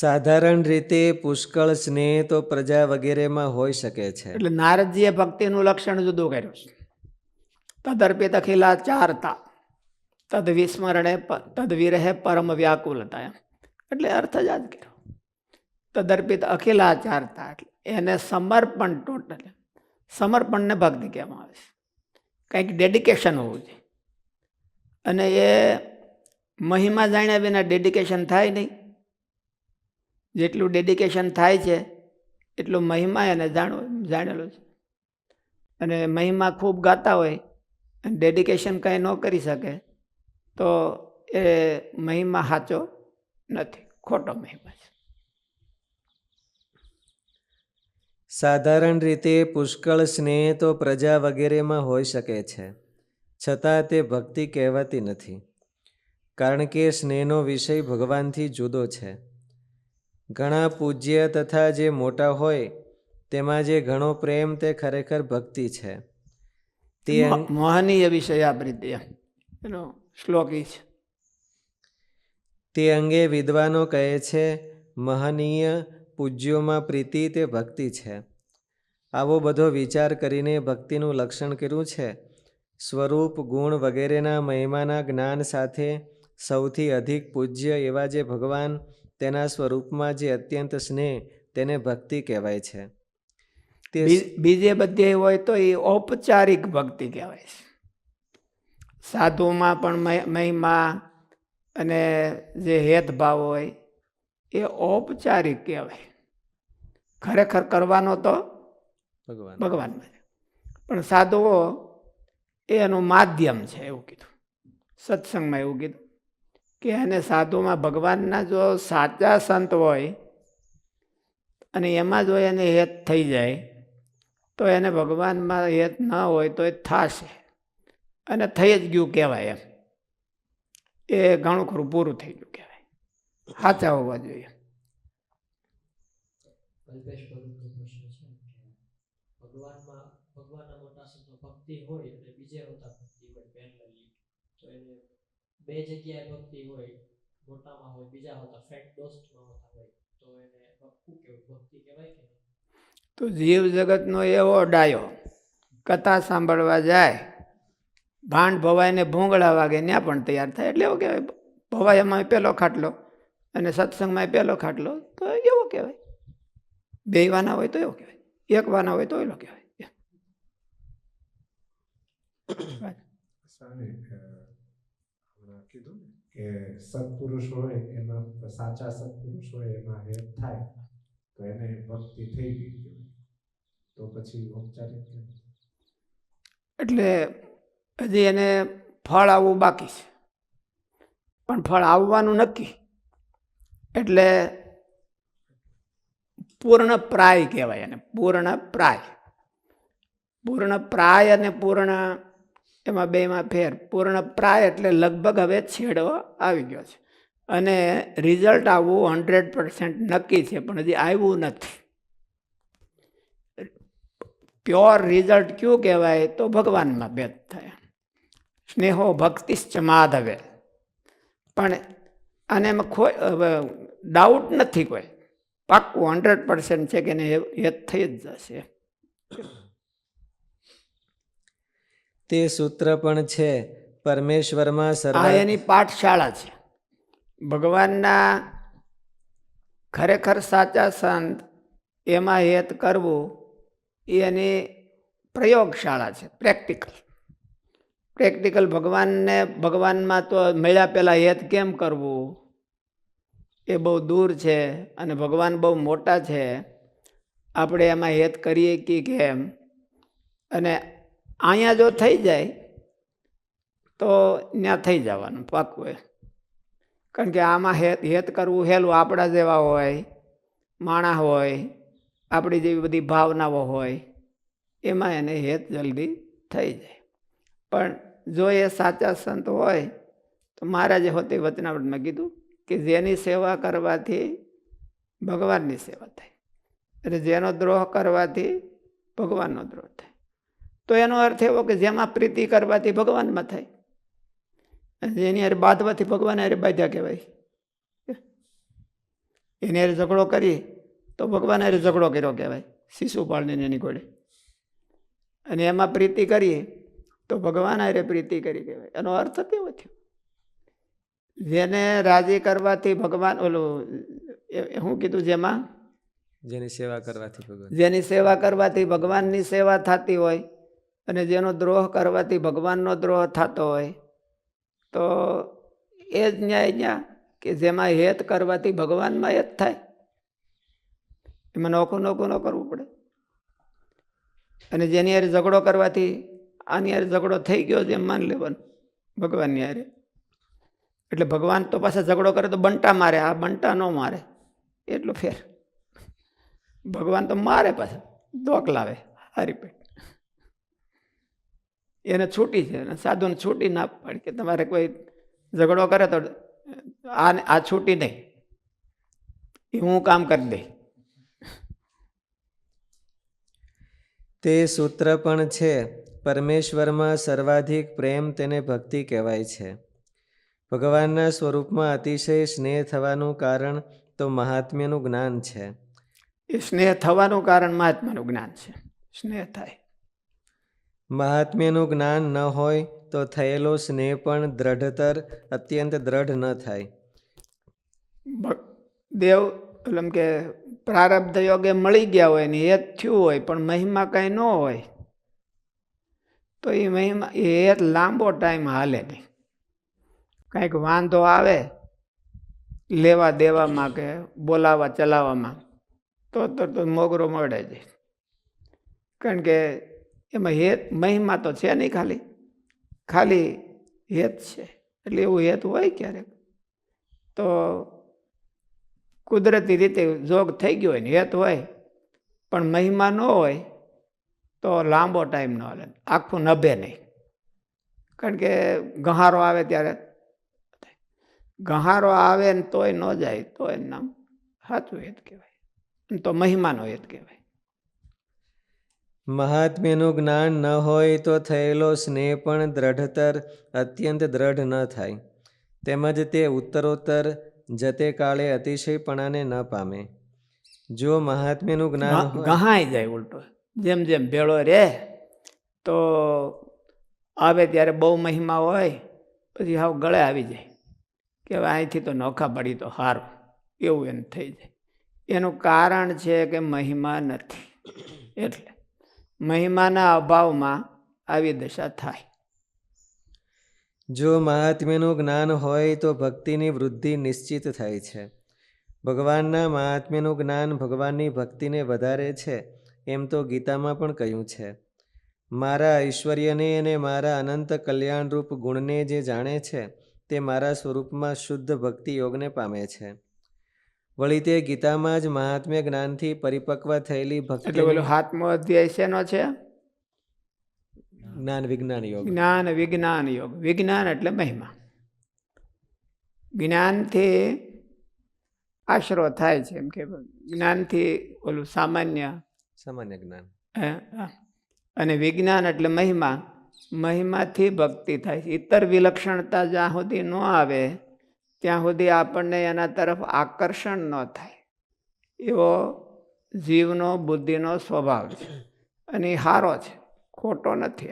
સાધારણ રીતે પુષ્કળ સ્નેહ તો પ્રજા વગેરેમાં હોઈ શકે છે. એટલે નારદજીએ ભક્તિનું લક્ષણ જુદું કર્યું છે. તદર્પિત અખિલા ચારતા. તદ વિસ્મરણે તદ વિરહે પરમ વ્યાકુલતા એમ. એટલે અર્થ જ આ જ કર્યો. તદર્પિત અખિલા ચારતા એટલે એને સમર્પણ ટોટલ. સમર્પણને ભક્તિ કહેવામાં આવે છે. કંઈક ડેડિકેશન હોવું જોઈએ. અને એ મહિમા જાણ્યા વિના ડેડિકેશન થાય નહીં. જેટલું ડેડિકેશન થાય છે, એટલું મહિમા એને જાણવું, જાણેલો છે. અને મહિમા ખૂબ ગાતા હોય, અને ડેડિકેશન કાંઈ ન કરી શકે, તો એ મહિમા સાચો નથી, ખોટો મહિમા છે. સાધારણ રીતે પુષ્કળ સ્નેહ તો પ્રજા વગેરેમાં હોઈ શકે છે, છતાં તે ભક્તિ કહેવાતી નથી, કારણ કે સ્નેહનો વિષય ભગવાનથી જુદો છે. ઘણા પૂજ્ય તથા જે મોટા હોય તેમાં જે ઘણો પ્રેમ તે ખરેખર ભક્તિ છે. તે મોહનીય વિષય પ્રીતિ એમ એનો શ્લોક છે. તે અંગે વિદ્વાનો કહે છે મહનીય પૂજ્યોમાં પ્રીતિ તે ભક્તિ છે. આવો બધો વિચાર કરીને ભક્તિનું લક્ષણ કર્યું છે? સ્વરૂપ ગુણ વગેરેના મહિમાના જ્ઞાન સાથે સૌથી અધિક પૂજ્ય એવા જે ભગવાન તેના સ્વરૂપમાં જે અત્યંત સ્નેહ તેને ભક્તિ કહેવાય છે. તે બીજે બધે હોય તો એ ઔપચારિક ભક્તિ કહેવાય છે. સાધુમાં પણ મહિ- મહિમા અને જે હેતભાવ હોય એ ઔપચારિક કહેવાય. ખરેખર કરવાનો તો ભગવાન. ભગવાનમાં પણ સાધુઓ એ એનું માધ્યમ છે એવું કીધું. સત્સંગમાં એવું કીધું. કે એને સાધુમાં ભગવાનના જો સાચા સંત હોય અને એમાં જો એને હેત થઈ જાય, તો એને ભગવાનમાં હેત ન હોય તો એ થાશે. અને થઈ જ ગયું કહેવાય એમ. એ ઘણું ખરું, પૂરું થઈ ગયું કહેવાય. સાચા હોવા જોઈએ. ભગવાનમાં, ભગવાનના મોટા ભક્તિ હોય એટલે બીજે હોતા ભક્તિ હોય પેરેલલી તો એને બે જગ્યાએ ભક્તિ હોય મોટામાં હોય બીજા હોતા ફ્રેન્ડ દોસ્તમાં હોતા હોય તો એને ભક્તિ કેવું ભક્તિ કહેવાય કે તો જીવ જગતનો એવો ડાયો કથા સાંભળવા જાય ભાંડ ભવાઈને ભૂંગળા વાગે ત્યાં પણ તૈયાર થાય. એટલે એવું કહેવાય ભવાઈમાં પહેલો ખાટલો અને સત્સંગમાં પહેલો ખાટલો તો એવો કહેવાય. બે વાના હોય તો એવો કહેવાય. એક વાના હોય તો એલો કહેવાય. કીધું ને કે સત્પુરુષ હોય એમાં સાચા સત્પુરુષ હોય એમાં હેત થાય, તો એને ભક્તિ થઈ ગઈ તો પછી ઔપચારિક એટલે હજી એને ફળ આવવું બાકી છે. પણ ફળ આવવાનું નક્કી. એટલે પૂર્ણ પ્રાય કહેવાય એને, પૂર્ણ પ્રાય. પૂર્ણ પ્રાય અને પૂર્ણ એમાં બેમાં ફેર. પૂર્ણ પ્રાય એટલે લગભગ હવે છેડો આવી ગયો છે. અને રિઝલ્ટ આવવું હંડ્રેડ પર્સન્ટ નક્કી છે, પણ હજી આવ્યું નથી. પ્યોર રિઝલ્ટ કયું કહેવાય? તો ભગવાનમાં ભેદ થાય. સ્નેહો ભક્તિશ્ચ માધવે. પણ આને એમાં કોઈ ડાઉટ નથી કોઈ. પાક્કું હંડ્રેડ પર્સન્ટ છે કે એને એ થઈ જ જશે. તે સૂત્ર પણ છે પરમેશ્વરમાં આ સર્વ એની પાઠશાળા છે. ભગવાનના ખરેખર સાચા સંત એમાં હેત કરવું એ એની પ્રયોગશાળા છે પ્રેક્ટિકલ. પ્રેક્ટિકલ ભગવાનને ભગવાનમાં તો મળ્યા પહેલાં હેત કેમ કરવું? એ બહુ દૂર છે અને ભગવાન બહુ મોટા છે. આપણે એમાં હેત કરીએ કે કેમ? અને અહીંયા જો થઈ જાય, તો ત્યાં થઈ જવાનું પાકું એ કારણ કે આમાં હેત હેત કરવું હેલું આપણા જેવા હોય, માણા હોય, આપણી જેવી બધી ભાવનાઓ હોય, એમાં એને હેત જલ્દી થઈ જાય. પણ જો એ સાચા સંત હોય, તો મહારાજે હોતે વચનાવટમાં કીધું કે જેની સેવા કરવાથી ભગવાનની સેવા થાય. એટલે જેનો દ્રોહ કરવાથી ભગવાનનો દ્રોહ થાય. તો એનો અર્થ એવો કે જેમાં પ્રીતિ કરવાથી ભગવાનમાં થાય. જેની હારે બાંધવાથી ભગવાન હારે બાંધ્યા કહેવાય. એની હારે ઝઘડો કરીએ તો ભગવાન હારે ઝઘડો કર્યો કહેવાય શિશુપાળને એની ઘોડે અને એમાં પ્રીતિ કરીએ તો ભગવાન હારે પ્રીતિ કરી કહેવાય. એનો અર્થ કેવો થયો. જેને રાજી કરવાથી ભગવાન ઓલું એ કીધું જેમાં? જેની સેવા કરવાથી ભગવાન. જેની સેવા કરવાથી ભગવાનની સેવા થતી હોય અને જેનો દ્રોહ કરવાથી ભગવાનનો દ્રોહ થતો હોય, તો એ જ ન્યાય ન્યા કે જેમાં હેત કરવાથી ભગવાનમાં હેત થાય. એમાં નોખું નોખું ન કરવું પડે. અને જેની હારે ઝઘડો કરવાથી આની હારે ઝઘડો થઈ ગયો છે એમ માન લેવાનું, ભગવાનની હારે. એટલે ભગવાન તો પાછા ઝઘડો કરે તો બંટા મારે, આ બંટા ન મારે. એટલો ફેર. ભગવાન તો મારે પાછા, દોક લાવે, હારી પેટ એને છૂટી છે અને સાધુને છૂટી ના પાડી કે તમારે કોઈ ઝઘડો કરે તો આ આ છૂટી નહીં એ હું કામ કરી દઈ તે સૂત્ર પણ છે પરમેશ્વરમાં સર્વાધિક પ્રેમ તેને ભક્તિ કહેવાય છે. ભગવાનના સ્વરૂપમાં અતિશય સ્નેહ થવાનું કારણ તો મહાત્મ્યનું જ્ઞાન છે. એ સ્નેહ થવાનું કારણ મહાત્માનું જ્ઞાન છે. સ્નેહ થાય. મહાત્મ્યનું જ્ઞાન ન હોય તો થયેલો સ્નેહ પણ દ્રઢતર, અત્યંત દ્રઢ ન થાય. દેવ એમ કે પ્રારબ્ધ યોગે મળી ગયા હોય ને હેત થયું હોય, પણ મહિમા કાંઈ ન હોય, તો એ મહિમા એ હેત લાંબો ટાઈમ હાલે નહીં. કાંઈક વાંધો આવે, લેવા દેવામાં કે બોલાવા ચલાવવામાં, તો તો મોગરો મળે છે કારણ કે એમાં હેત, મહિમા તો છે નહીં ખાલી. ખાલી હેત છે. એટલે એવું હેત હોય ક્યારેક. તો કુદરતી રીતે જોગ થઈ ગયો હોય ને હેત હોય, પણ મહિમા ન હોય, તો લાંબો ટાઈમ ન હાલે. આખું નભે નહીં. કારણ કે ગહારો આવે ત્યારે. ગહારો આવે ને તોય ન જાય, તોય નામ સાચું હેત કહેવાય. તો મહિમાનો હેત કહેવાય. મહાત્મ્યનું જ્ઞાન ન હોય તો થયેલો સ્નેહ પણ દ્રઢતર અત્યંત દ્રઢ ન થાય. તેમજ તે ઉત્તરોત્તર જતે કાળે અતિશયપણાને ન પામે. જો મહાત્મ્યનું જ્ઞાન ગહાઈ જાય ઉલટો. જેમ જેમ ભેળો રહે તો આવે ત્યારે બહુ મહિમા હોય પછી હાવ ગળે આવી જાય. કે અહીંથી તો નોખા પડી તો સારું એવું એમ થઈ જાય. એનું કારણ છે કે મહિમા નથી. એટલે મહિમાના અભાવમાં આવી દશા થાય. જો મહાત્મ્યનું જ્ઞાન હોય તો ભક્તિની વૃદ્ધિ નિશ્ચિત થાય છે. ભગવાનના મહાત્મ્યનું જ્ઞાન ભગવાનની ભક્તિને વધારે છે, એમ તો ગીતામાં પણ કહ્યું છે. મારા ઐશ્વર્યને અને મારા અનંત કલ્યાણરૂપ ગુણને જે જાણે છે, તે મારા સ્વરૂપમાં શુદ્ધ ભક્તિ યોગને પામે છે. વળી તે ગીતામાં જ મહાત્મ્ય જ્ઞાનથી પરિપક્વ થયેલી એટલે ભક્તિ પેલો સાતમો અધ્યાય શેનો છે? જ્ઞાન વિજ્ઞાન યોગ. જ્ઞાન વિજ્ઞાન યોગ. વિજ્ઞાન એટલે મહિમા. જ્ઞાનથી આશરો થાય છે એમ કે જ્ઞાનથી ઓલું સામાન્ય. સામાન્ય જ્ઞાન. અને વિજ્ઞાન એટલે મહિમા. મહિમાથી ભક્તિ થાય છે. ઇતર વિલક્ષણતા જ્યાં સુધી ન આવે ત્યાં સુધી આપણને એના તરફ આકર્ષણ ન થાય. એવો જીવનો, બુદ્ધિનો સ્વભાવ છે અને હારો છે, ખોટો નથી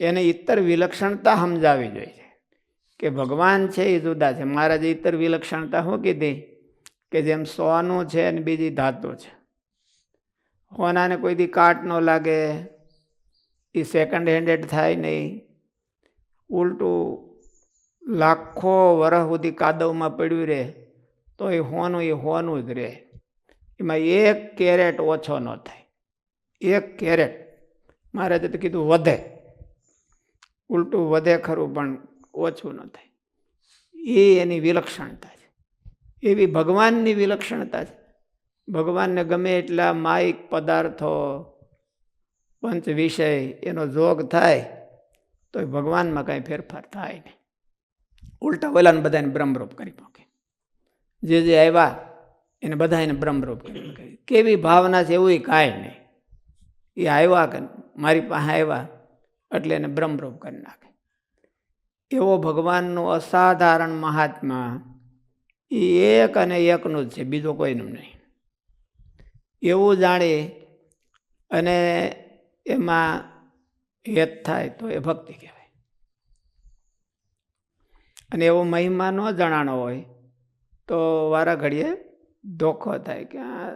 એને ઇતર વિલક્ષણતા સમજાવી જોઈએ કે ભગવાન છે એ જુદા છે. મહારાજે ઇતર વિલક્ષણતા શું કીધી કે જેમ સોનું છે અને બીજી ધાતુ છે. હોનાને કોઈ દી કાટ ન લાગે એ સેકન્ડ હેન્ડેડ થાય નહીં. ઉલટું લાખો વર્ષ સુધી કાદવમાં પડ્યું રહે તો એ હોનું એ હોનું જ રહે. એમાં એક કેરેટ ઓછો ન થાય. એક કેરેટ. મારે તો કીધું વધે. ઉલટું વધે ખરું, પણ ઓછું ન થાય. એ એની વિલક્ષણતા છે. એવી ભગવાનની વિલક્ષણતા છે. ભગવાનને ગમે એટલા માયિક પદાર્થો, પંચ વિષય એનો જોગ થાય તો ભગવાનમાં કાંઈ ફેરફાર થાય નહીં. ઉલટા ઓલાને બધાને બ્રહ્મરૂપ કરી મૂકે. જે જે આવ્યા, એને બધા એને બ્રહ્મરૂપ કરી મૂકે. કેવી ભાવના છે એવું કાંઈ નહીં. એ આવ્યા કે મારી પાસે આવ્યા એટલે એને બ્રહ્મરૂપ કરી નાખે. એવો ભગવાનનો અસાધારણ મહાત્મા એ એક અને એકનું જ છે, બીજો કોઈનું નહીં. એવું જાણે અને એમાં હેત થાય તો એ ભક્તિ કહેવાય. અને એવો મહિમા ન જણાનો હોય, તો વારા ઘડીએ ધોખો થાય કે આ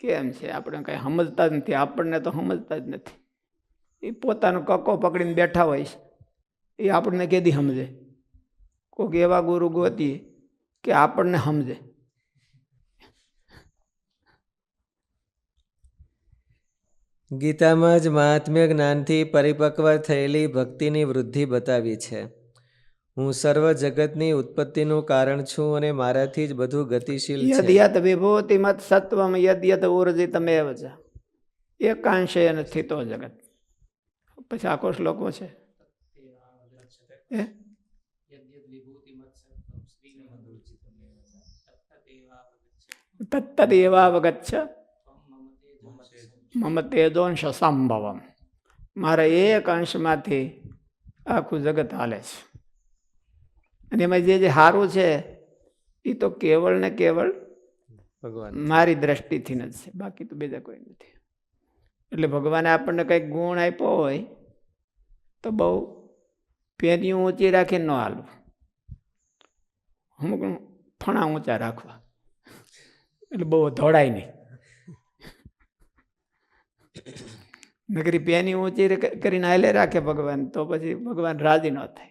કેમ છે? આપણે કંઈ સમજતા જ નથી. આપણને તો સમજતા જ નથી. એ પોતાનો કક્કો પકડીને બેઠા હોય છે. એ આપણને કેદી સમજે? કોઈક એવા ગુરુ ગોતીએ કે આપણને સમજે. ગીતામાં જ મહાત્મ્ય જ્ઞાનથી પરિપક્વ થયેલી ભક્તિની વૃદ્ધિ બતાવી છે. હું સર્વ જગતની ઉત્પત્તિનું કારણ છું અને મારાથી જ બધું ગતિશીલ યદ છે. યત વિભૂતિ મત સત્વમ યદ ઉર્જિ ઉર્જિતમેવ જ. એકાંશે સ્થિતો જગત. પછી આખો શ્લોકો છે? એ તત્તદ છે મમ તેજોંશ સંભવમ. મારા એક અંશમાંથી આખું જગત હાલે છે. અને એમાં જે જે સારું છે એ તો કેવળ ને કેવળ ભગવાન. મારી દ્રષ્ટિથી જ છે. બાકી તો બીજા કોઈ નથી. એટલે ભગવાને આપણને કંઈક ગુણ આપ્યો હોય તો બહુ પેની ઊંચી રાખીને ન હાલવું. અમુક ફણા ઊંચા રાખવા. એટલે બહુ ધોળાય નહીં. નગરી પેની ઊંચી કરીને હાલે રાખે ભગવાન તો પછી ભગવાન રાજી ન થાય.